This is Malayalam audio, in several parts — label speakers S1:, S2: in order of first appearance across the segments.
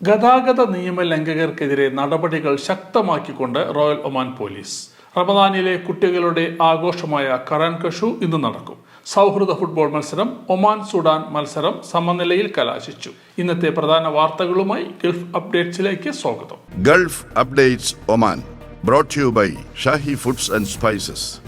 S1: ഗതാഗത നിയമ ലംഘകർക്കെതിരെ നടപടികൾ ശക്തമാക്കിക്കൊണ്ട് റോയൽ ഒമാൻ പോലീസ്. റമദാനിലെ കുട്ടികളുടെ ആഘോഷമായ കറാൻ കഷു ഇന്ന് നടക്കും. സൗഹൃദ ഫുട്ബോൾ മത്സരം ഒമാൻ സുഡാൻ മത്സരം സമനിലയിൽ കലാശിച്ചു. ഇന്നത്തെ പ്രധാന വാർത്തകളുമായി ഗൾഫ് അപ്ഡേറ്റ്സിലേക്ക് സ്വാഗതം.
S2: Gulf Updates Oman brought to by Shahi Foods and and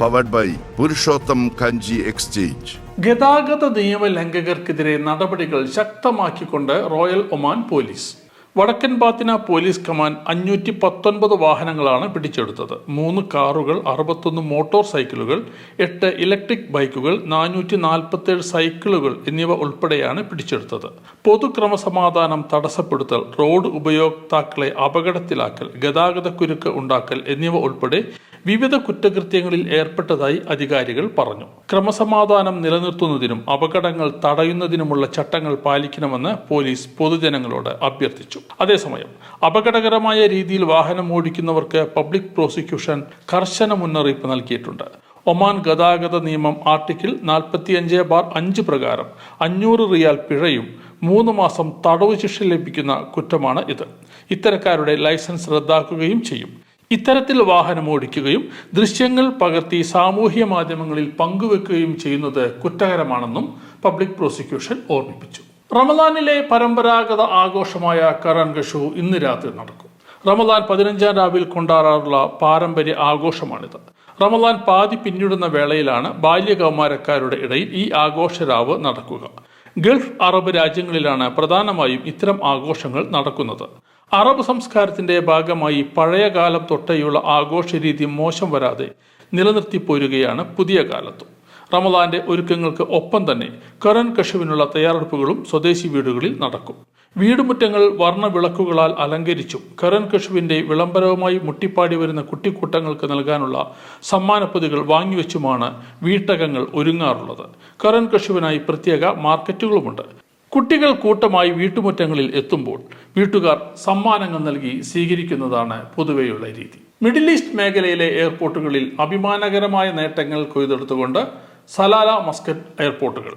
S2: Spices. By Purushottam Kanji exchange.
S1: ഗതാഗത നിയമ ലംഘകർക്കെതിരെ നടപടികൾ ശക്തമാക്കിക്കൊണ്ട് റോയൽ ഒമാൻ പോലീസ് വടക്കൻ പാത്തിന പോലീസ് കമാൻഡ് അഞ്ഞൂറ്റി പത്തൊൻപത് വാഹനങ്ങളാണ് പിടിച്ചെടുത്തത്. മൂന്ന് കാറുകൾ അറുപത്തൊന്ന് മോട്ടോർ സൈക്കിളുകൾ എട്ട് ഇലക്ട്രിക് ബൈക്കുകൾ നാനൂറ്റി നാൽപ്പത്തേഴ് സൈക്കിളുകൾ എന്നിവ ഉൾപ്പെടെയാണ് പിടിച്ചെടുത്തത്. പൊതുക്രമസമാധാനം തടസ്സപ്പെടുത്തൽ റോഡ് ഉപയോക്താക്കളെ അപകടത്തിലാക്കൽ ഗതാഗത കുരുക്ക് ഉണ്ടാക്കൽ എന്നിവ ഉൾപ്പെടെ വിവിധ കുറ്റകൃത്യങ്ങളിൽ ഏർപ്പെട്ടതായി അധികാരികൾ പറഞ്ഞു. ക്രമസമാധാനം നിലനിർത്തുന്നതിനും അപകടങ്ങൾ തടയുന്നതിനുമുള്ള ചട്ടങ്ങൾ പാലിക്കണമെന്ന് പോലീസ് പൊതുജനങ്ങളോട് അഭ്യർത്ഥിച്ചു. അതേസമയം അപകടകരമായ രീതിയിൽ വാഹനം ഓടിക്കുന്നവർക്ക് പബ്ലിക് പ്രോസിക്യൂഷൻ കർശന മുന്നറിയിപ്പ് നൽകിയിട്ടുണ്ട്. ഒമാൻ ഗതാഗത നിയമം ആർട്ടിക്കിൾ നാൽപ്പത്തിയഞ്ച് ബാർ അഞ്ച് പ്രകാരം അഞ്ഞൂറ് റിയാൽ പിഴയും മൂന്ന് മാസം തടവ് ശിക്ഷ ലഭിക്കുന്ന കുറ്റമാണ് ഇത്. ഇത്തരക്കാരുടെ ലൈസൻസ് റദ്ദാക്കുകയും ചെയ്യും. ഇത്തരത്തിൽ വാഹനം ഓടിക്കുകയും ദൃശ്യങ്ങൾ പകർത്തി സാമൂഹ്യ മാധ്യമങ്ങളിൽ പങ്കുവെക്കുകയും ചെയ്യുന്നത് കുറ്റകരമാണെന്നും പബ്ലിക് പ്രോസിക്യൂഷൻ ഓർമ്മിപ്പിച്ചു. റമദാനിലെ പരമ്പരാഗത ആഘോഷമായ കറാൻ ഗഷു ഇന്ന് രാത്രി നടക്കും. റമദാൻ പതിനഞ്ചാം രാവിൽ കൊണ്ടാടാറുള്ള പാരമ്പര്യ ആഘോഷമാണിത്. റമദാൻ പാതി പിന്നിടുന്ന വേളയിലാണ് ബാല്യകൗമാരക്കാരുടെ ഇടയിൽ ഈ ആഘോഷരാവ് നടക്കുക. ഗൾഫ് അറബ് രാജ്യങ്ങളിലാണ് പ്രധാനമായും ഇത്തരം ആഘോഷങ്ങൾ നടക്കുന്നത്. അറബ് സംസ്കാരത്തിന്റെ ഭാഗമായി പഴയ കാലം തൊട്ടേയുള്ള ആഘോഷ രീതി മോശം വരാതെ നിലനിർത്തി പോരുകയാണ് പുതിയ കാലത്തും. റമദാന്റെ ഒരുക്കങ്ങൾക്ക് ഒപ്പം തന്നെ കറൻ കഷുവിനുള്ള തയ്യാറെടുപ്പുകളും സ്വദേശി വീടുകളിൽ നടക്കും. വീടുമുറ്റങ്ങൾ വർണവിളക്കുകളാൽ അലങ്കരിച്ചും കറൻ കഷുവിന്റെ വിളംബരവുമായി മുട്ടിപ്പാടി വരുന്ന കുട്ടിക്കൂട്ടങ്ങൾക്ക് നൽകാനുള്ള സമ്മാനപ്പൊതികൾ വാങ്ങിവെച്ചുമാണ് വീട്ടകങ്ങൾ ഒരുങ്ങാറുള്ളത്. കറൻ കഷുവിനായി പ്രത്യേക മാർക്കറ്റുകളുമുണ്ട്. കുട്ടികൾ കൂട്ടമായി വീട്ടുമുറ്റങ്ങളിൽ എത്തുമ്പോൾ വീട്ടുകാർ സമ്മാനങ്ങൾ നൽകി സ്വീകരിക്കുന്നതാണ് പൊതുവെയുള്ള രീതി. മിഡിൽ ഈസ്റ്റ് മേഖലയിലെ എയർപോർട്ടുകളിൽ അഭിമാനകരമായ നേട്ടങ്ങൾ കൊയ്തെടുത്തുകൊണ്ട് സലാല മസ്കറ്റ് എയർപോർട്ടുകൾ.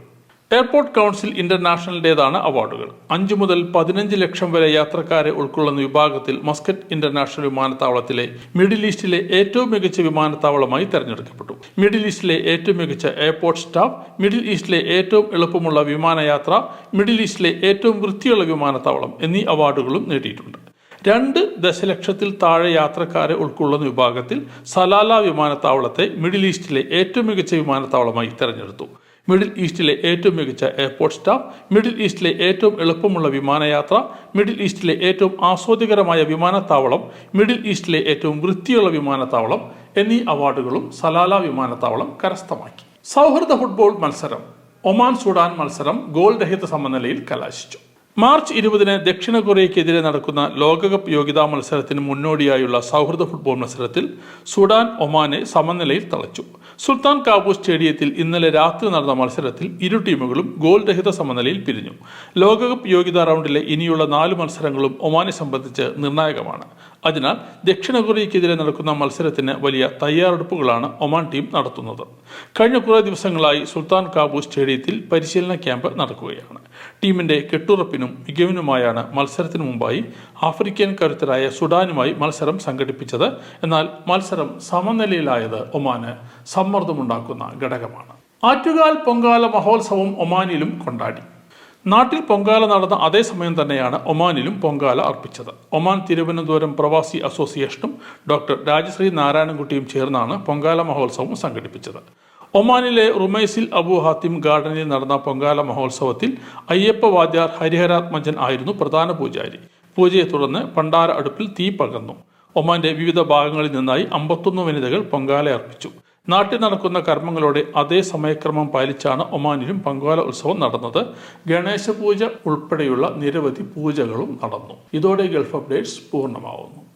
S1: എയർപോർട്ട് കൗൺസിൽ ഇന്റർനാഷണലിന്റെതാണ് അവാർഡുകൾ. അഞ്ചു മുതൽ പതിനഞ്ച് ലക്ഷം വരെ യാത്രക്കാരെ ഉൾക്കൊള്ളുന്ന വിഭാഗത്തിൽ മസ്കറ്റ് ഇന്റർനാഷണൽ വിമാനത്താവളത്തിലെ മിഡിൽ ഈസ്റ്റിലെ ഏറ്റവും മികച്ച വിമാനത്താവളമായി തെരഞ്ഞെടുക്കപ്പെട്ടു. മിഡിൽ ഈസ്റ്റിലെ ഏറ്റവും മികച്ച എയർപോർട്ട് സ്റ്റാഫ് മിഡിൽ ഈസ്റ്റിലെ ഏറ്റവും എളുപ്പമുള്ള വിമാനയാത്ര മിഡിൽ ഈസ്റ്റിലെ ഏറ്റവും വൃത്തിയുള്ള വിമാനത്താവളം എന്നീ അവാർഡുകളും നേടിയിട്ടുണ്ട്. രണ്ട് ദശലക്ഷത്തിൽ താഴെ യാത്രക്കാരെ ഉൾക്കൊള്ളുന്ന വിഭാഗത്തിൽ സലാല വിമാനത്താവളത്തെ മിഡിൽ ഈസ്റ്റിലെ ഏറ്റവും മികച്ച വിമാനത്താവളമായി തെരഞ്ഞെടുത്തു. മിഡിൽ ഈസ്റ്റിലെ ഏറ്റവും മികച്ച എയർപോർട്ട് സ്റ്റാഫ് മിഡിൽ ഈസ്റ്റിലെ ഏറ്റവും എളുപ്പമുള്ള വിമാനയാത്ര മിഡിൽ ഈസ്റ്റിലെ ഏറ്റവും ആസ്വാദ്യകരമായ വിമാനത്താവളം മിഡിൽ ഈസ്റ്റിലെ ഏറ്റവും വൃത്തിയുള്ള വിമാനത്താവളം എന്നീ അവാർഡുകളും സലാല വിമാനത്താവളം കരസ്ഥമാക്കി. സൗഹൃദ ഫുട്ബോൾ മത്സരം ഒമാൻ സുഡാൻ മത്സരം ഗോൾ രഹിത സമനിലയിൽ കലാശിച്ചു. മാർച്ച് ഇരുപതിന് ദക്ഷിണ കൊറിയയ്ക്കെതിരെ നടക്കുന്ന ലോകകപ്പ് യോഗ്യതാ മത്സരത്തിന് മുന്നോടിയായുള്ള സൗഹൃദ ഫുട്ബോൾ മത്സരത്തിൽ സുഡാൻ ഒമാനെ സമനിലയിൽ തളച്ചു. സുൽത്താൻ കാബൂസ് സ്റ്റേഡിയത്തിൽ ഇന്നലെ രാത്രി നടന്ന മത്സരത്തിൽ ഇരു ടീമുകളും ഗോൾ രഹിത സമനിലയിൽ പിരിഞ്ഞു. ലോകകപ്പ് യോഗ്യതാ റൗണ്ടിലെ ഇനിയുള്ള നാല് മത്സരങ്ങളും ഒമാനെ സംബന്ധിച്ച് നിർണായകമാണ്. അതിനാൽ ദക്ഷിണ കൊറിയയ്ക്കെതിരെ നടക്കുന്ന മത്സരത്തിന് വലിയ തയ്യാറെടുപ്പുകളാണ് ഒമാൻ ടീം നടത്തുന്നത്. കഴിഞ്ഞ കുറേ ദിവസങ്ങളായി സുൽത്താൻ കാബൂസ് സ്റ്റേഡിയത്തിൽ പരിശീലന ക്യാമ്പ് നടക്കുകയാണ്. ടീമിന്റെ കെട്ടുറപ്പിനും മികവിനുമായാണ് മത്സരത്തിനു മുമ്പായി ആഫ്രിക്കൻ കരുത്തരായ സുഡാനുമായി മത്സരം സംഘടിപ്പിച്ചത്. എന്നാൽ മത്സരം സമനിലയിലായത് ഒമാന് സമ്മർദ്ദമുണ്ടാക്കുന്ന ഘടകമാണ്. ആറ്റുകാൽ പൊങ്കാല മഹോത്സവം ഒമാനിലും കൊണ്ടാടി. നാട്ടിൽ പൊങ്കാല നടന്ന അതേ സമയം തന്നെയാണ് ഒമാനിലും പൊങ്കാല അർപ്പിച്ചത്. ഒമാൻ തിരുവനന്തപുരം പ്രവാസി അസോസിയേഷനും ഡോക്ടർ രാജശ്രീ നാരായണൻകുട്ടിയും ചേർന്നാണ് പൊങ്കാല മഹോത്സവം സംഘടിപ്പിച്ചത്. ഒമാനിലെ റുമൈസിൽ അബു ഹാത്തിം ഗാർഡനിൽ നടന്ന പൊങ്കാല മഹോത്സവത്തിൽ അയ്യപ്പ വാദ്യാർ ഹരിഹരാത്മജൻ ആയിരുന്നു പ്രധാന പൂജാരി. പൂജയെ തുടർന്ന് പണ്ടാര അടുപ്പിൽ തീ പകർന്നു. ഒമാന്റെ വിവിധ ഭാഗങ്ങളിൽ നിന്നായി അമ്പത്തൊന്ന് വനിതകൾ പൊങ്കാല അർപ്പിച്ചു. നാട്ടിൽ നടക്കുന്ന കർമ്മങ്ങളോടെ അതേ സമയക്രമം പാലിച്ചാണ് ഒമാനിലും പൊങ്കാല ഉത്സവം നടന്നത്. ഗണേശ പൂജ ഉൾപ്പെടെയുള്ള നിരവധി പൂജകളും നടന്നു. ഇതോടെ ഗൾഫ് അപ്ഡേറ്റ്സ് പൂർണമാവുന്നു.